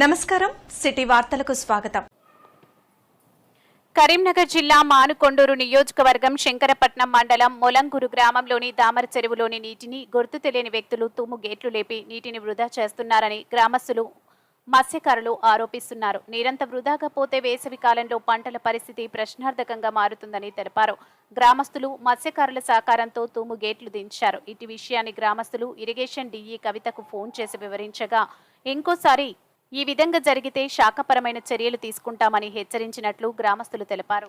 నమస్కారం. సిటీ వార్తలకు స్వాగతం. కరీంనగర్ జిల్లా మానుకొండూరు నియోజకవర్గం శంకరపట్నం మండలం మొలంగూరు గ్రామంలోని దామర చెరువులోని నీటిని గుర్తు తెలియని వ్యక్తులు తుమ్ము గేట్లు లేపి నీటిని వృధా చేస్తున్నారని గ్రామస్తులు మత్స్యకారులు ఆరోపిస్తున్నారు. నీరంత వృధాగా పోతే వేసవి కాలంలో పంటల పరిస్థితి ప్రశ్నార్థకంగా మారుతుందని తెలిపారు. గ్రామస్తులు మత్స్యకారుల సహకారంతో తుమ్ము గేట్లు దించారు. ఇటు విషయాన్ని గ్రామస్తులు ఇరిగేషన్ డీఈ కవితకు ఫోన్ చేసి వివరించగా ఇంకోసారి ఈ విధంగా జరిగితే శాఖపరమైన చర్యలు తీసుకుంటామని హెచ్చరించినట్లు గ్రామస్తులు తెలిపారు.